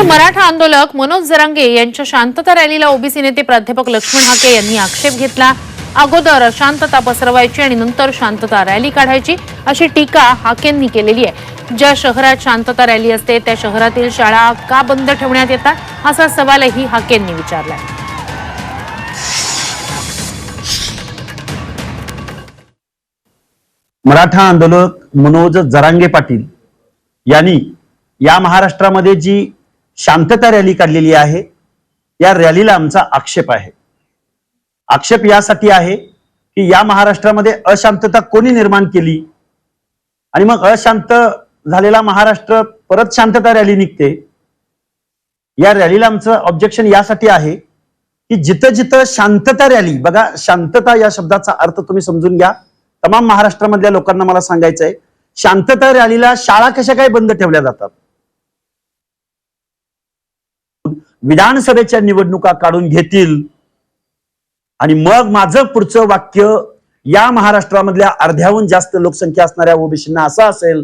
तर मराठा आंदोलक मनोज जरांगे यांच्या शांतता रॅलीला ओबीसी नेते प्राध्यापक लक्ष्मण हाके यांनी आक्षेप घेतला. अगोदर शांतता पसरवायची आणि नंतर शांतता रॅली काढायची अशी टीका हाकेंनी केलेली आहे. ज्या शहरात शांतता रॅली असते त्या शहरातील शाळा का बंद ठेवण्यात येतात? असा सवालही हाकेंनी विचारलाय. मराठा आंदोलक मनोज जरांगे पाटील यांनी या महाराष्ट्रामध्ये जी शांतता रॅली काढलेली आहे. या रॅलीला आमचा आक्षेप आहे. आक्षेप यासाठी आहे की या महाराष्ट्रामध्ये अशांतता कोणी निर्माण केली? आणि मग अशांत झालेला महाराष्ट्र परत शांतता रॅली निघते. या रॅलीला आमचं ऑब्जेक्शन यासाठी आहे की जिथं जिथं शांतता रॅली बघा शांतता या शब्दाचा अर्थ तुम्ही समजून घ्या. तमाम महाराष्ट्रामधल्या लोकांना मला सांगायचं आहे शांतता रॅलीला शाळा कशा काय बंद ठेवल्या जातात? विधानसभेच्या निवडणुका काढून घेतील. आणि मग माझं पुढचं वाक्य या महाराष्ट्रामधल्या अर्ध्याहून जास्त लोकसंख्या असणाऱ्या ओबीसींना असं असेल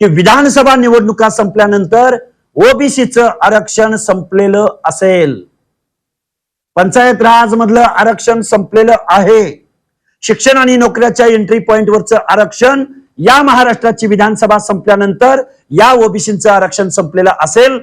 की विधानसभा निवडणुका संपल्यानंतर ओबीसीचं आरक्षण संपलेलं असेल. पंचायत राज मधलं आरक्षण संपलेलं आहे. शिक्षण आणि नोकऱ्याच्या एंट्री पॉइंटवरचं आरक्षण या महाराष्ट्राची विधानसभा संपल्यानंतर या ओबीसीचं आरक्षण संपलेलं असेल.